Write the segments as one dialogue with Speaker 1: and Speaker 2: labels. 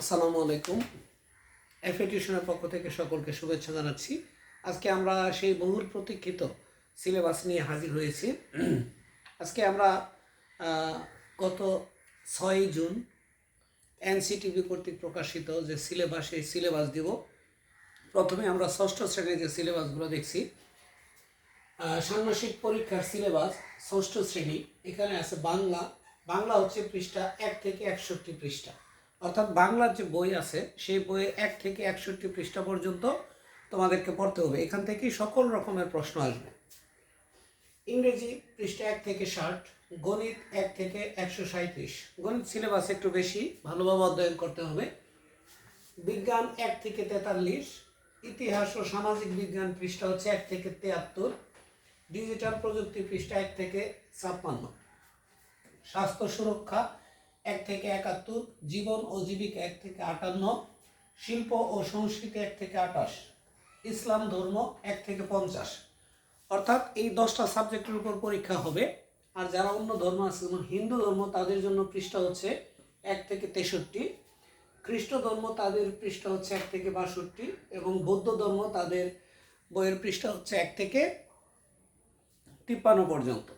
Speaker 1: আসসালামু আলাইকুম। টিউশনের পক্ষ থেকে সকলকে শুভেচ্ছা জানাচ্ছি। আজকে আমরা সেই বহুল প্রতীক্ষিত সিলেবাস নিয়ে হাজির হয়েছি। আজকে আমরা গত ছয় জুন এনসিটিভি কর্তৃক প্রকাশিত যে সিলেবাস, সেই সিলেবাস দিব। প্রথমে আমরা ষষ্ঠ শ্রেণির যে সিলেবাসগুলো দেখছি ষান্মাসিক পরীক্ষার সিলেবাস ষষ্ঠ শ্রেণি। এখানে আছে বাংলা বাংলা হচ্ছে পৃষ্ঠা এক থেকে একষট্টি পৃষ্ঠা। অর্থাৎ বাংলার যে বই আছে, সেই বইয়ে এক থেকে একষট্টি পৃষ্ঠা পর্যন্ত তোমাদেরকে পড়তে হবে। এখান থেকেই সকল রকমের প্রশ্ন আসবে। ইংরেজি পৃষ্ঠা এক থেকে ষাট, গণিত এক থেকে একশো সাঁত্রিশ গণিত সিলেবাস একটু বেশি, ভালোভাবে অধ্যয়ন করতে হবে। বিজ্ঞান এক থেকে তেতাল্লিশ, ইতিহাস ও সামাজিক বিজ্ঞান পৃষ্ঠা হচ্ছে এক থেকে তিয়াত্তর, ডিজিটাল প্রযুক্তি পৃষ্ঠা এক থেকে ছাপ্পান্ন। স্বাস্থ্য সুরক্ষা এক থেকে একাত্তর, জীবন ও জীবিকা এক থেকে আটান্ন, শিল্প ও সংস্কৃতি এক থেকে আটাশ ইসলাম ধর্ম এক থেকে পঞ্চাশ। অর্থাৎ এই দশটা সাবজেক্টের উপর পরীক্ষা হবে। আর যারা অন্য ধর্ম আছে, যেমন হিন্দু ধর্ম, তাদের জন্য পৃষ্ঠা হচ্ছে এক থেকে তেষট্টি, খ্রিস্ট ধর্ম, তাদের পৃষ্ঠা হচ্ছে এক থেকে বাষট্টি, এবং বৌদ্ধ ধর্ম, তাদের বইয়ের পৃষ্ঠা হচ্ছে এক থেকে তিপ্পান্ন পর্যন্ত।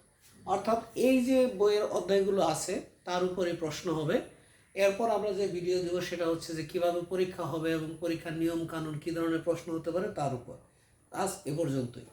Speaker 1: অর্থাৎ এই যে বইয়ের অধ্যায়গুলো আছে তার উপরে প্রশ্ন হবে। এরপর আমরা যে ভিডিও দেবো সেটা হচ্ছে যে কীভাবে পরীক্ষা হবে এবং পরীক্ষার নিয়ম কানুন কী ধরনের প্রশ্ন হতে পারে তার উপর। আজ এ পর্যন্তই।